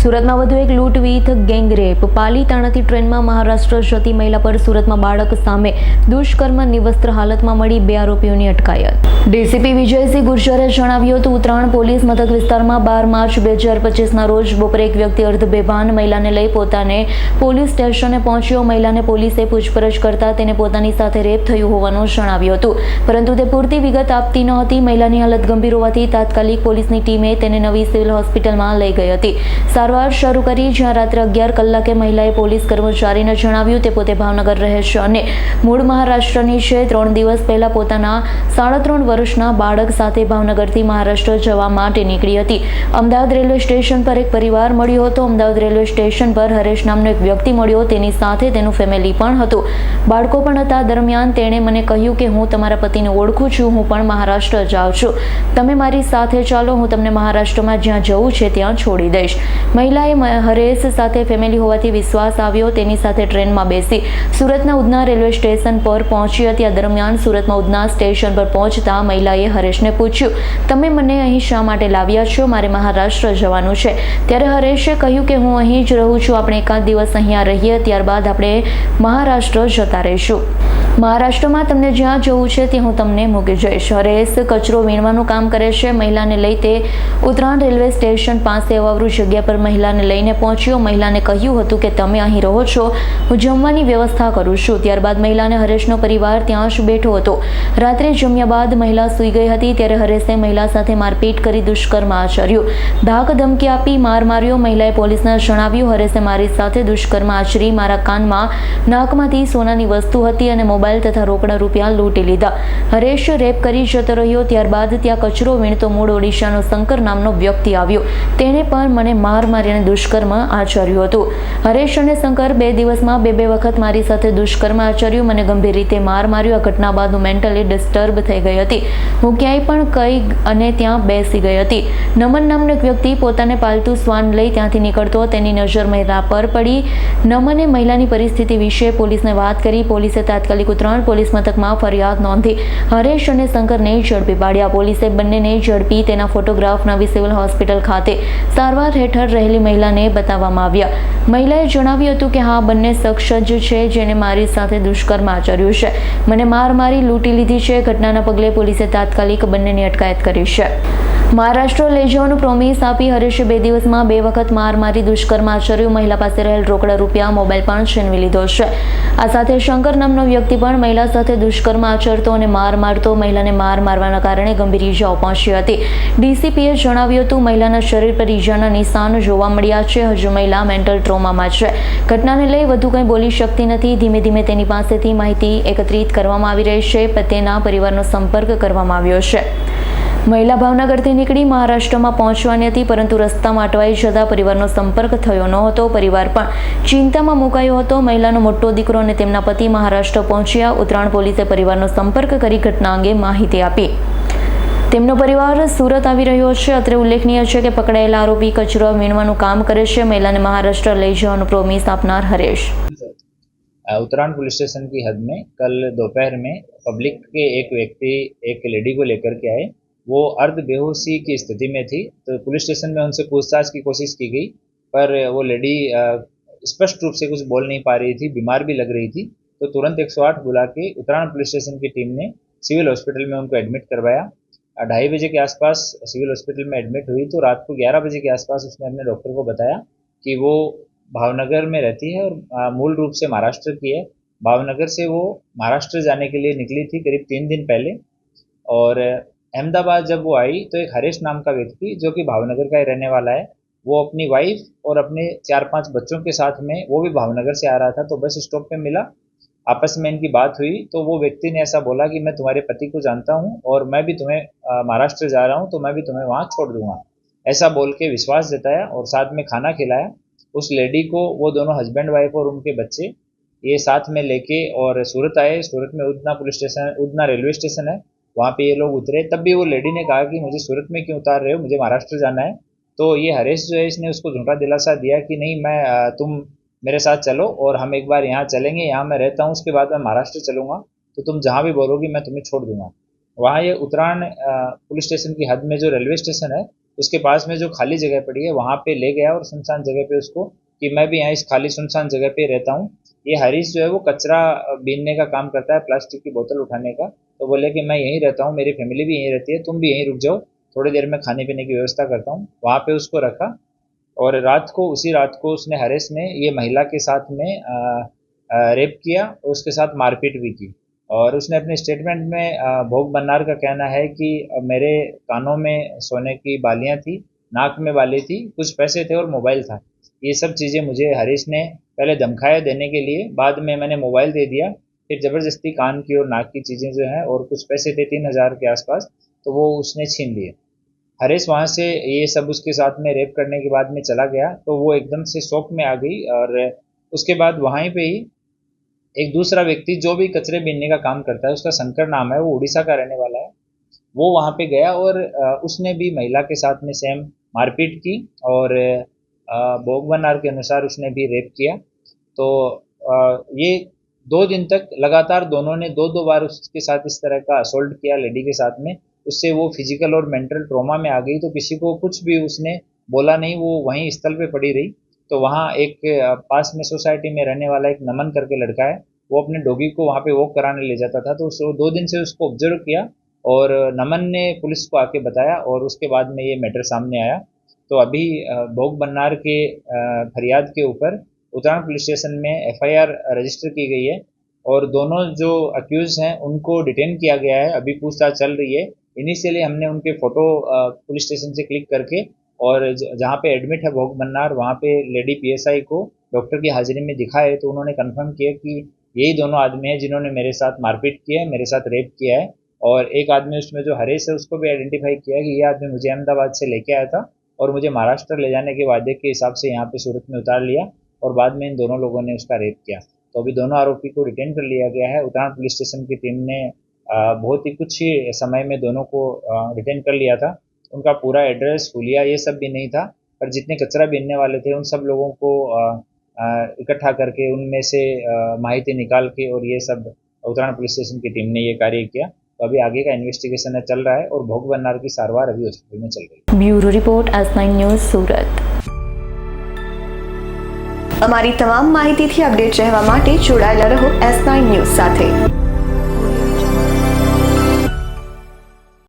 સુરતમાં વધુ એક લૂંટ વિથ ગેંગરેપ. પાલીતાણાથી ટ્રેનમાં મહારાષ્ટ્ર જતી મહિલા પર સુરતમાં બાળક સામે દુષ્કર્મ નિવસ્ત્ર હાલતમાં મળી બે આરોપીઓની અટકાયત. ડીસીપી વિજયસિંહ ગુર્જરે જણાવ્યું હતું, ઉત્તરાયણ પોલીસ મથક વિસ્તારમાં બાર માર્ચ બે હજાર પચીસના રોજ બપોરે એક વ્યક્તિ અર્ધ બેભાન મહિલાને લઈ પોતાને પોલીસ સ્ટેશને પહોંચ્યો. મહિલાને પોલીસે પૂછપરછ કરતા તેને પોતાની સાથે રેપ થયું હોવાનું જણાવ્યું હતું. પરંતુ તે પૂરતી વિગત આપતી ન હતી મહિલાની હાલત ગંભીર હોવાથી તાત્કાલિક પોલીસની ટીમે તેને નવી સિવિલ હોસ્પિટલમાં લઈ ગઈ હતી. સારવાર શરૂ કરી, જ્યાં રાત્રે અગિયાર કલાકે મહિલાએ પોલીસ કર્મચારીને જણાવ્યું તે પોતે ભાવનગર રહે છે અને મૂળ મહારાષ્ટ્રની છે. ત્રણ દિવસ પહેલાં પોતાના સાડા ત્રણ વર્ષના બાળક સાથે ભાવનગરથી મહારાષ્ટ્ર જવા માટે નીકળી હતી. અમદાવાદ રેલવે સ્ટેશન પર એક પરિવાર મળ્યો હતો. અમદાવાદ રેલવે સ્ટેશન પર હરેશ નામનો એક વ્યક્તિ મળ્યો. તેની સાથે તેનું ફેમિલી પણ હતું. બાળકો પણ હતા. દરમિયાન તેણે મને કહ્યું કે હું તમારા પતિને ઓળખું છું. હું પણ મહારાષ્ટ્ર જાઉં છું. તમે મારી સાથે ચાલો. હું તમને મહારાષ્ટ્રમાં જ્યાં જવું છે ત્યાં છોડી દઈશ. મહિલાએ હરેશ સાથે ફેમિલી હોવાથી વિશ્વાસ આવ્યો. તેની સાથે ટ્રેનમાં બેસી સુરતના ઉધના રેલવે સ્ટેશન પર પહોંચી હતી. આ દરમિયાન સુરતમાં ઉધના સ્ટેશન પર પહોંચતા મહિલાએ હરેશને પૂછ્યું, તમે મને અહીં શા માટે લાવ્યા છો? મારે મહારાષ્ટ્ર જવાનું છે. ત્યારે હરેશે કહ્યું કે, હું અહીં જ રહું છું. આપણે એકાદ દિવસ અહીંયા રહીએ. ત્યારબાદ આપણે મહારાષ્ટ્ર જતા રહીશું. મહારાષ્ટ્રમાં તમને જ્યાં જવું છે ત્યાં હું તમને મૂકી જઈશ. હરેશ કચરો વીણવાનું કામ કરે છે. મહિલાને લઈ તે ઉત્તરાયણ રેલવે સ્ટેશન પાસે અવાવરૂ જગ્યા પર મહિલાને લઈને પહોંચ્યો. મહિલાને કહ્યું હતું કે તમે અહીં રહો છો. હું જમવાની વ્યવસ્થા કરું છું. ત્યારબાદ મહિલાને હરેશનો પરિવાર ત્યાં જ બેઠો હતો. રાત્રે જમ્યા બાદ મહિલા સૂઈ ગઈ હતી. ત્યારે હરેશે મહિલા સાથે મારપીટ કરી દુષ્કર્મ આચર્યું. ધાક ધમકી આપી માર માર્યો. મહિલાએ પોલીસને જણાવ્યું, હરેશે મારી સાથે દુષ્કર્મ આચરી. મારા કાનમાં નાકમાંથી સોનાની વસ્તુ હતી અને મોબાઈલ તથા રોકડા રૂપિયા લૂંટી લીધા. હરેશ રેપ કરી જતો રહ્યો, ત્યારબાદ ત્યાં કચરો વીણતો મૂળ ઓડિશાનો શંકર નામનો વ્યક્તિ આવ્યો. તેણે પણ મને માર મારીને દુષ્કર્મ આચર્યું હતું. હરેશ અને શંકર બે દિવસમાં બે બે વખત મારી સાથે દુષ્કર્મ આચર્યું, મને ગંભીર રીતે માર માર્યો. આ ઘટના બાદ હું મેન્ટલી ડિસ્ટર્બ થઈ ગઈ હતી. હું ક્યાંય પણ કઈ અને ત્યાં બેસી ગઈ હતી. નમન નામનો એક વ્યક્તિ પોતાને પાલતુ શ્વાન લઈ ત્યાંથી નીકળતો, તેની નજર મહિલા પર પડી. નમને મહિલાની પરિસ્થિતિ વિશે પોલીસને વાત કરી. પોલીસે તાત્કાલિક ઉત્તરાયણ પોલીસ મથકમાં ફરિયાદ નોંધી હરેશ અને શંકરને ઝડપી પાડ્યા. પોલીસે બંનેને ઝડપી તેના ફોટોગ્રાફ નવી સિવિલ હોસ્પિટલ ખાતે સારવાર હેઠળ રહેલી મહિલાને બતાવવામાં આવ્યા. મહિલાએ જણાવ્યું હતું કે, હા, બંને શખ્સ જ છે જેને મારી સાથે દુષ્કર્મ આચર્યું છે. મને માર મારી લૂંટી લીધી છે. ઘટનાના પગલે પોલીસે તાત્કાલિક બંનેની અટકાયત કરી છે. મહારાષ્ટ્ર લઈ જવાનું પ્રોમિસ આપી હરીશે બે દિવસમાં બે વખત માર મારી દુષ્કર્મ આચર્યું. મહિલા પાસે રહેલ રોકડા રૂપિયા, મોબાઈલ પણ છીનવી લીધો છે. આ સાથે શંકર નામનો વ્યક્તિ પણ મહિલા સાથે દુષ્કર્મ આચરતો અને માર મારતો મહિલાને માર મારવાના કારણે ગંભીર ઈજાઓ પહોંચી હતી. ડીસીપીએ જણાવ્યું હતું, મહિલાના શરીર પર ઈજાના નિશાન જોવા મળ્યા છે. હજુ મહિલા મેન્ટલ ટ્રોમામાં છે. ઘટનાને લઈ વધુ કંઈ બોલી શકતી નથી. ધીમે ધીમે તેની પાસેથી માહિતી એકત્રિત કરવામાં આવી રહી છે. તેના પરિવારનો સંપર્ક કરવામાં આવ્યો છે. મહિલા ભાવનગરથી નીકળી મહારાષ્ટ્રમાં પહોંચવાની હતી પરંતુ રસ્તામાં અટવાઈ જતા પરિવારનો સંપર્ક થયો ન હતો પરિવાર પણ ચિંતામાં મુકાયો હતો મહિલાનો મોટો દીકરો અને તેમના પતિ મહારાષ્ટ્ર પહોંચ્યા ઉત્તરાયણ પોલીસે પરિવારનો સંપર્ક કરી ઘટના અંગે માહિતી આપી તેમનો પરિવાર સુરત આવી રહ્યો છે અત્રે ઉલ્લેખનીય છે કે પકડાયેલા આરોપી કચરો વીણવાનું કામ કરે છે મહિલાને મહારાષ્ટ્ર લઈ જવાનું પ્રોમિસ આપનાર હરેશ अ, उत्तरायण पुलिस स्टेशन की हद में कल दोपहर में पब्लिक के एक व्यक्ति एक लेडी को लेकर के आए वो अर्ध बेहोशी की स्थिति में थी तो पुलिस स्टेशन में उनसे पूछताछ की कोशिश की गई, पर वो लेडी स्पष्ट रूप से कुछ बोल नहीं पा रही थी, बीमार भी लग रही थी तो तुरंत 108 बुला के उत्तरायण पुलिस स्टेशन की टीम ने सिविल हॉस्पिटल में उनको एडमिट करवाया। ढाई बजे के आसपास सिविल हॉस्पिटल में एडमिट हुई तो रात को 11 बजे के आसपास उसने अपने डॉक्टर को बताया कि वो भावनगर में रहती है और मूल रूप से महाराष्ट्र की है। भावनगर से वो महाराष्ट्र जाने के लिए निकली थी करीब तीन दिन पहले, और अहमदाबाद जब वो आई तो एक हरीश नाम का व्यक्ति, जो कि भावनगर का ही रहने वाला है, वो अपनी वाइफ और अपने चार पाँच बच्चों के साथ में, वो भी भावनगर से आ रहा था तो बस स्टॉप पे मिला। आपस में इनकी बात हुई तो वो व्यक्ति ने ऐसा बोला कि मैं तुम्हारे पति को जानता हूँ और मैं भी तुम्हें महाराष्ट्र जा रहा हूँ तो मैं भी तुम्हें वहाँ छोड़ दूँगा। ऐसा बोल के विश्वास जताया और साथ में खाना खिलाया। उस लेडी को वो दोनों हस्बैंड वाइफ और उनके बच्चे, ये साथ में लेके और सूरत आए। सूरत में Udhna police station, Udhna railway station है। वहाँ पे ये लोग उतरे, तब भी वो लेडी ने कहा कि मुझे सूरत में क्यों उतार रहे हो? मुझे महाराष्ट्र जाना है। तो ये हरेश जो है, इसने उसको झूठा दिलासा दिया कि नहीं, मैं तुम मेरे साथ चलो और हम एक बार यहाँ चलेंगे। यहाँ मैं रहता हूँ, उसके बाद मैं महाराष्ट्र चलूँगा। तो तुम जहाँ भी बोलोगी, मैं तुम्हें छोड़ दूँगा। वहाँ ये उत्तरायण पुलिस स्टेशन की हद में जो रेलवे स्टेशन है, उसके पास में जो खाली जगह पड़ी है, वहाँ पे ले गया और सुनसान जगह पे उसको कि मैं भी यहाँ इस खाली सुनसान जगह पे रहता हूँ। ये हरीश जो है वो कचरा बीनने का काम करता है, प्लास्टिक की बोतल उठाने का। तो बोले कि मैं यहीं रहता हूँ, मेरी फैमिली भी यहीं रहती है, तुम भी यहीं रुक जाओ। थोड़ी देर में खाने पीने की व्यवस्था करता हूँ। वहाँ पे उसको रखा और रात को, उसी रात को उसने हरेश ने ये महिला के साथ में रेप किया और उसके साथ मारपीट भी की। और उसने अपने स्टेटमेंट में भोग बन्नार का कहना है कि मेरे कानों में सोने की बालियाँ थी, नाक में बाली थी, कुछ पैसे थे और मोबाइल था। ये सब चीज़ें मुझे हरीश ने पहले धमकाया देने के लिए, बाद में मैंने मोबाइल दे दिया, फिर ज़बरदस्ती कान की और नाक की चीज़ें जो हैं और कुछ पैसे थे तीन हज़ार के आसपास तो वो उसने छीन लिए। हरीश वहाँ से ये सब उसके साथ में रेप करने के बाद में चला गया तो वो एकदम से शौक में आ गई और उसके बाद वहीं पे ही एक दूसरा व्यक्ति जो भी कचरे बीनने का काम करता है, उसका शंकर नाम है, वो उड़ीसा का रहने वाला है, वो वहाँ पे गया और उसने भी महिला के साथ में सेम मारपीट की और भोगवनार के अनुसार उसने भी रेप किया। तो ये दो दिन तक लगातार दोनों ने दो दो बार उसके साथ इस तरह का असोल्ट किया लेडी के साथ में। उससे वो फ़िज़िकल और मेंटल ट्रॉमा में आ गई। तो किसी को कुछ भी उसने बोला नहीं, वो वहीं स्थल पे पड़ी रही। तो वहाँ एक पास में सोसाइटी में रहने वाला एक नमन करके लड़का है, वो अपने डोगी को वहाँ पे वॉक कराने ले जाता था। तो उस दो दिन से उसको ऑब्ज़र्व किया और नमन ने पुलिस को आके बताया और उसके बाद में ये मैटर सामने आया। तो अभी भोग बन्नार के फरियाद के ऊपर उत्तराखंड पुलिस स्टेशन में एफआईआर रजिस्टर की गई है और दोनों जो अक्यूज हैं उनको डिटेन किया गया है। अभी पूछताछ चल रही है। इनिशियली हमने उनके फ़ोटो पुलिस स्टेशन से क्लिक करके और जहाँ पे एडमिट है भोग बन्नार, वहाँ पे लेडी पीएसआई को डॉक्टर की हाजिरी में दिखाए तो उन्होंने कंफर्म किया कि यही दोनों आदमी हैं जिन्होंने मेरे साथ मारपीट किया है, मेरे साथ रेप किया है और एक आदमी उसमें जो हरेश है उसको भी आइडेंटिफाई किया कि ये आदमी मुझे अहमदाबाद से लेके आया था। और मुझे महाराष्ट्र ले जाने के वादे के हिसाब से यहाँ पे सूरत में उतार लिया और बाद में इन दोनों लोगों ने उसका रेप किया। तो अभी दोनों आरोपी को रिटेन कर लिया गया है। उत्तराखंड पुलिस स्टेशन की टीम ने बहुत ही कुछ ही समय में दोनों को रिटेन कर लिया था। उनका पूरा एड्रेस हुलिया ये सब भी नहीं था, पर जितने कचरा बीनने वाले थे, उन सब लोगों को इकट्ठा करके उनमें से माहिती निकाल के और ये सब उत्तराखंड पुलिस स्टेशन की टीम ने ये कार्य किया। तो अभी आगे का इन्वेस्टिगेशन है चल रहा है और भोग बन्नार की सारवार अभी हॉस्पिटल में चल रही है bureau report S nine news Surat અમારી તમામ માહિતીથી અપડેટ રહેવા માટે જોડાયેલા રહો એસ નાઇન ન્યૂઝ સાથે